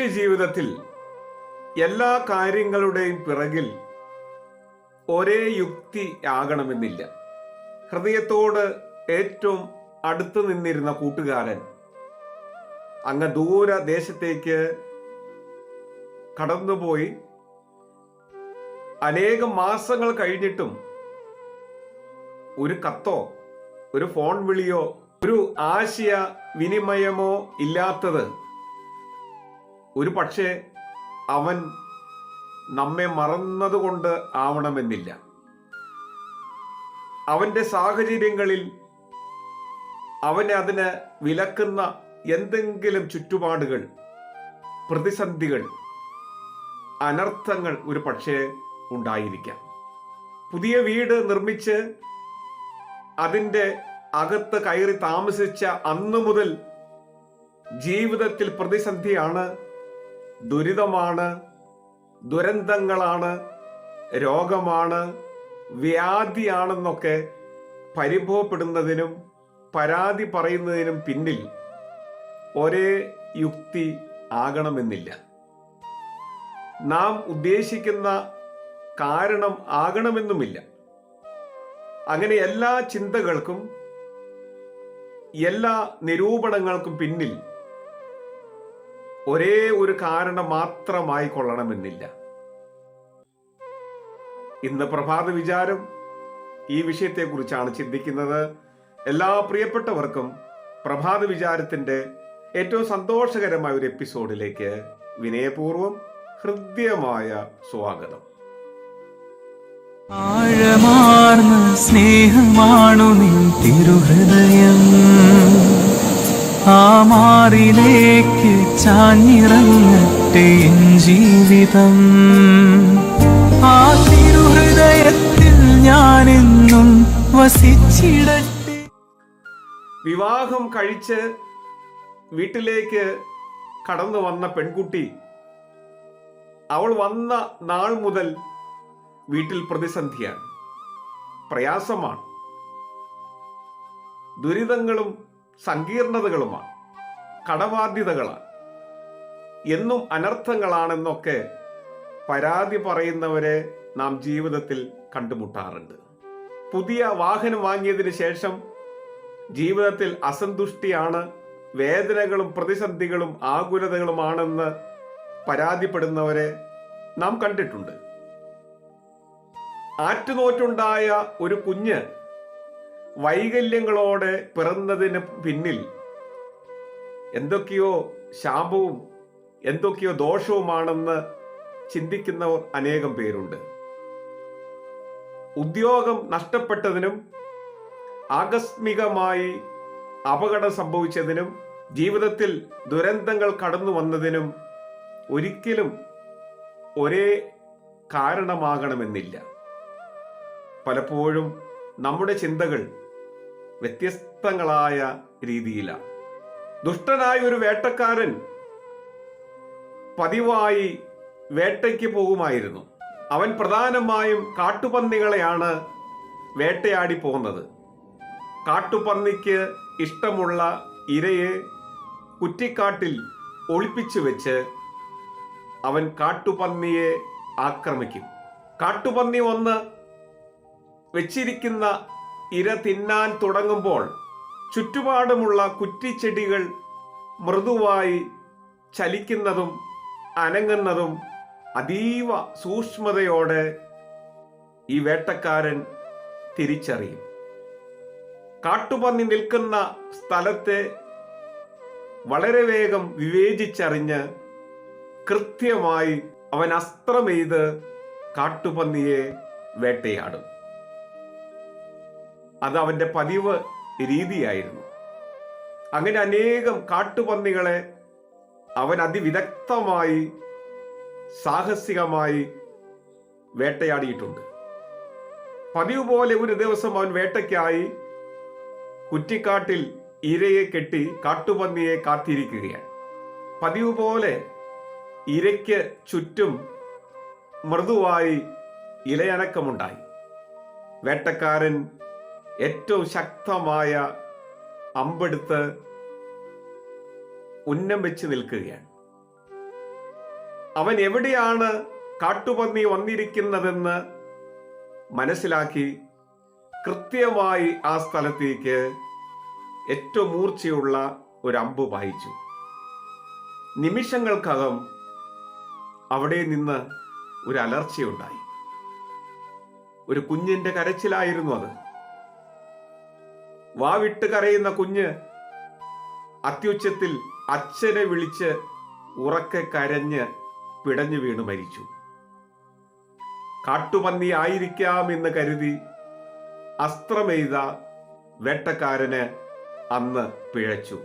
ജീവിതത്തിൽ എല്ലാ കാര്യങ്ങളുടെയും പിറകിൽ ഒരേ യുക്തി ആകണമെന്നില്ല. ഹൃദയത്തോട് ഏറ്റവും അടുത്തു നിന്നിരുന്ന കൂട്ടുകാരൻ അങ്ങ് ദൂര ദേശത്തേക്ക് കടന്നുപോയി. അനേകം മാസങ്ങൾ കഴിഞ്ഞിട്ടും ഒരു കത്തോ ഒരു ഫോൺ വിളിയോ ഒരു ആശയ വിനിമയമോ ഇല്ലാത്തത് ഒരു പക്ഷേ അവൻ നമ്മെ മറന്നതുകൊണ്ട് ആവണമെന്നില്ല. അവന്റെ സാഹചര്യങ്ങളിൽ അവനെ അതിന് വിലക്കുന്ന എന്തെങ്കിലും ചുറ്റുപാടുകൾ പ്രതിസന്ധികൾ അനർത്ഥങ്ങൾ ഒരു പക്ഷേ ഉണ്ടായിരിക്കാം. പുതിയ വീട് നിർമ്മിച്ച് അതിന്റെ അകത്ത് കയറി താമസിച്ച അന്നു മുതൽ ജീവിതത്തിൽ പ്രതിസന്ധിയാണ് ദുരിതമാണ് ദുരന്തങ്ങളാണ് രോഗമാണ് വ്യാധിയാണെന്നൊക്കെ പരിഭവപ്പെടുന്നതിനും പരാതി പറയുന്നതിനും പിന്നിൽ ഒരേ യുക്തി ആകണമെന്നില്ല. നാം ഉദ്ദേശിക്കുന്ന കാരണം ആകണമെന്നുമില്ല. അങ്ങനെ എല്ലാ ചിന്തകൾക്കും എല്ലാ നിരൂപണങ്ങൾക്കും പിന്നിൽ ഒരേ ഒരു കാരണം മാത്രമായി കൊള്ളണമെന്നില്ല. ഇന്ന് പ്രഭാത വിചാരം ഈ വിഷയത്തെക്കുറിച്ചാണ് ചിന്തിക്കുന്നത്. എല്ലാ പ്രിയപ്പെട്ടവർക്കും പ്രഭാത വിചാരത്തിന്റെ ഏറ്റവും സന്തോഷകരമായ ഒരു എപ്പിസോഡിലേക്ക് വിനയപൂർവം ഹൃദ്യമായ സ്വാഗതം. ആഴമാർന്ന സ്നേഹമാണു നിൻ തിരുഹൃദയം. ആ മാറിലേക്ക് ചാഞ്ഞിറങ്ങട്ടെ എൻ ജീവിതം. ആ തിരുഹൃദയത്തിൽ ഞാനെന്നും വസിച്ചിടട്ടെ. വിവാഹം കഴിച്ച് വീട്ടിലേക്ക് കടന്നു വന്ന പെൺകുട്ടി അവൾ വന്ന നാൾ മുതൽ വീട്ടിൽ പ്രതിസന്ധിയാണ്. പ്രയാസമാണ്. ദുരിതങ്ങളും സങ്കീർണതകളുമാണ്. കടബാധ്യതകളാണ്. എന്നും അനർത്ഥങ്ങളാണെന്നൊക്കെ പരാതി പറയുന്നവരെ നാം ജീവിതത്തിൽ കണ്ടുമുട്ടാറുണ്ട്. പുതിയ വാഹനം വാങ്ങിയതിന് ശേഷം ജീവിതത്തിൽ അസന്തുഷ്ടിയാണ് വേദനകളും പ്രതിസന്ധികളും ആകുലതകളുമാണെന്ന് പരാതിപ്പെടുന്നവരെ നാം കണ്ടിട്ടുണ്ട്. ആറ്റുനോറ്റുണ്ടായ ഒരു കുഞ്ഞ് വൈകല്യങ്ങളോടെ പിറന്നതിന് പിന്നിൽ എന്തൊക്കെയോ ശാപവും എന്തൊക്കെയോ ദോഷവുമാണെന്ന് ചിന്തിക്കുന്നവർ അനേകം പേരുണ്ട്. ഉദ്യോഗം നഷ്ടപ്പെട്ടതിനും ആകസ്മികമായി അപകടം സംഭവിച്ചതിനും ജീവിതത്തിൽ ദുരന്തങ്ങൾ കടന്നു വന്നതിനും ഒരിക്കലും ഒരേ കാരണമാകണമെന്നില്ല. പലപ്പോഴും നമ്മുടെ ചിന്തകൾ വ്യത്യസ്തങ്ങളായ രീതിയിലാണ്. ദുഷ്ടനായ ഒരു വേട്ടക്കാരൻ പതിവായി വേട്ടയ്ക്ക് പോകുമായിരുന്നു. അവൻ പ്രധാനമായും കാട്ടുപന്നികളെയാണ് വേട്ടയാടി പോകുന്നത്. കാട്ടുപന്നിക്ക് ഇഷ്ടമുള്ള ഇരയെ കുറ്റിക്കാട്ടിൽ ഒളിപ്പിച്ചു വെച്ച് അവൻ കാട്ടുപന്നിയെ ആക്രമിക്കും. കാട്ടുപന്നി വന്ന് വെച്ചിരിക്കുന്ന ഇര തിന്നാൻ തുടങ്ങുമ്പോൾ ചുറ്റുപാടുമുള്ള കുറ്റിച്ചെടികൾ മൃദുവായി ചലിക്കുന്നതും അനങ്ങുന്നതും അതീവ സൂക്ഷ്മതയോടെ ഈ വേട്ടക്കാരൻ തിരിച്ചറിയും. കാട്ടുപന്നി നിൽക്കുന്ന സ്ഥലത്തെ വളരെ വേഗം വിവേചിച്ചറിഞ്ഞ് കൃത്യമായി അവൻ അസ്ത്രമെയ്ത് കാട്ടുപന്നിയെ വേട്ടയാടും. അത് അവന്റെ പതിവ് രീതിയായിരുന്നു. അങ്ങനെ അനേകം കാട്ടുപന്നികളെ അവൻ അതിവിദഗ്ധമായി സാഹസികമായി വേട്ടയാടിയിട്ടുണ്ട്. പതിവ് പോലെ ഒരു ദിവസം അവൻ വേട്ടയ്ക്കായി കുറ്റിക്കാട്ടിൽ ഇരയെ കെട്ടി കാട്ടുപന്നിയെ കാത്തിരിക്കുകയാണ്. പതിവ് പോലെ ഇരയ്ക്ക് ചുറ്റും മൃദുവായി ഇലയനക്കമുണ്ടായി. വേട്ടക്കാരൻ ഏറ്റവും ശക്തമായ അമ്പെടുത്ത് ഉന്നം വെച്ച് നിൽക്കുകയാണ്. അവൻ എവിടെയാണ് കാട്ടുപന്നി വന്നിരിക്കുന്നതെന്ന് മനസ്സിലാക്കി കൃത്യമായി ആ സ്ഥലത്തേക്ക് ഏറ്റവും മൂർച്ചയുള്ള ഒരു അമ്പ് വായിച്ചു നിമിഷങ്ങൾക്കകം അവിടെ നിന്ന് ഒരു അലർച്ചയുണ്ടായി. ഒരു കുഞ്ഞിന്റെ കരച്ചിലായിരുന്നു അത്. വാവിട്ട് കരയുന്ന കുഞ്ഞ് അത്യുച്ചത്തിൽ അച്ഛനെ വിളിച്ച് ഉറക്കെ കരഞ്ഞ് പിടഞ്ഞു വീണ് മരിച്ചു. കാട്ടുപന്നി ആയിരിക്കാം എന്ന് കരുതി അസ്ത്രമെയ്ത വേട്ടക്കാരന് അന്ന് പിഴച്ചു.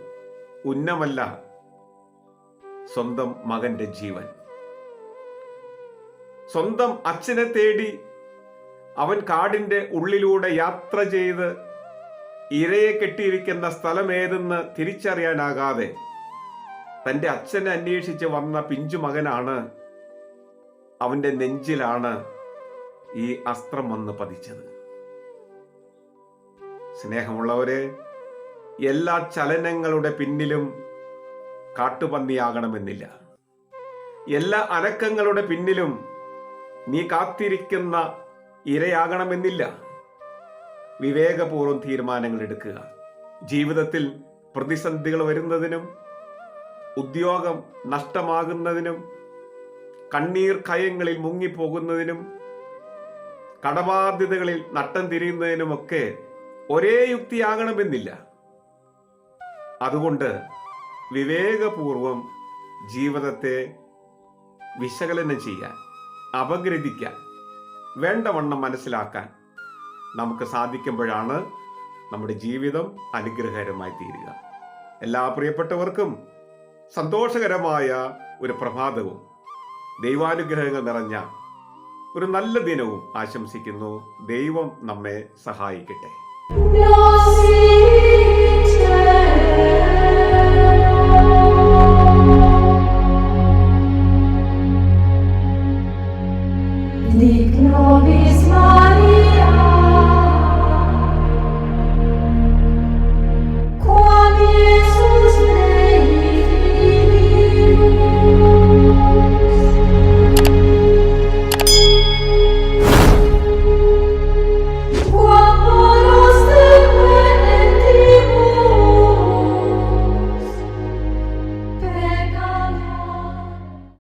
ഉന്നമല്ല സ്വന്തം മകന്റെ ജീവൻ. സ്വന്തം അച്ഛനെ തേടി അവൻ കാടിന്റെ ഉള്ളിലൂടെ യാത്ര ചെയ്ത് ഇരയെ കെട്ടിയിരിക്കുന്ന സ്ഥലമേതെന്ന് തിരിച്ചറിയാനാകാതെ തന്റെ അച്ഛനെ അന്വേഷിച്ച് വന്ന പിഞ്ചു മകനാണ് അവന്റെ നെഞ്ചിലാണ് ഈ അസ്ത്രം വന്ന് പതിച്ചത്. സ്നേഹമുള്ളവരെ എല്ലാ ചലനങ്ങളുടെ പിന്നിലും കാട്ടുപന്നിയാകണമെന്നില്ല. എല്ലാ അനക്കങ്ങളുടെ പിന്നിലും നീ കാത്തിരിക്കുന്ന ഇരയാകണമെന്നില്ല. വിവേകപൂർവം തീരുമാനങ്ങൾ എടുക്കുക. ജീവിതത്തിൽ പ്രതിസന്ധികൾ വരുന്നതിനും ഉദ്യോഗം നഷ്ടമാകുന്നതിനും കണ്ണീർ കയങ്ങളിൽ മുങ്ങിപ്പോകുന്നതിനും കടബാധ്യതകളിൽ നട്ടം തിരിയുന്നതിനുമൊക്കെ ഒരേ യുക്തിയാകണമെന്നില്ല. അതുകൊണ്ട് വിവേകപൂർവം ജീവിതത്തെ വിശകലനം ചെയ്യാൻ അപഗ്രഥിക്കാൻ വേണ്ടവണ്ണം മനസ്സിലാക്കാൻ നമുക്ക് സാധിക്കുമ്പോഴാണ് നമ്മുടെ ജീവിതം അനുഗ്രഹകരമായി തീരുക. എല്ലാ പ്രിയപ്പെട്ടവർക്കും സന്തോഷകരമായ ഒരു പ്രഭാതവും ദൈവാനുഗ്രഹങ്ങൾ നിറഞ്ഞ ഒരു നല്ല ദിനവും ആശംസിക്കുന്നു. ദൈവം നമ്മെ സഹായിക്കട്ടെ.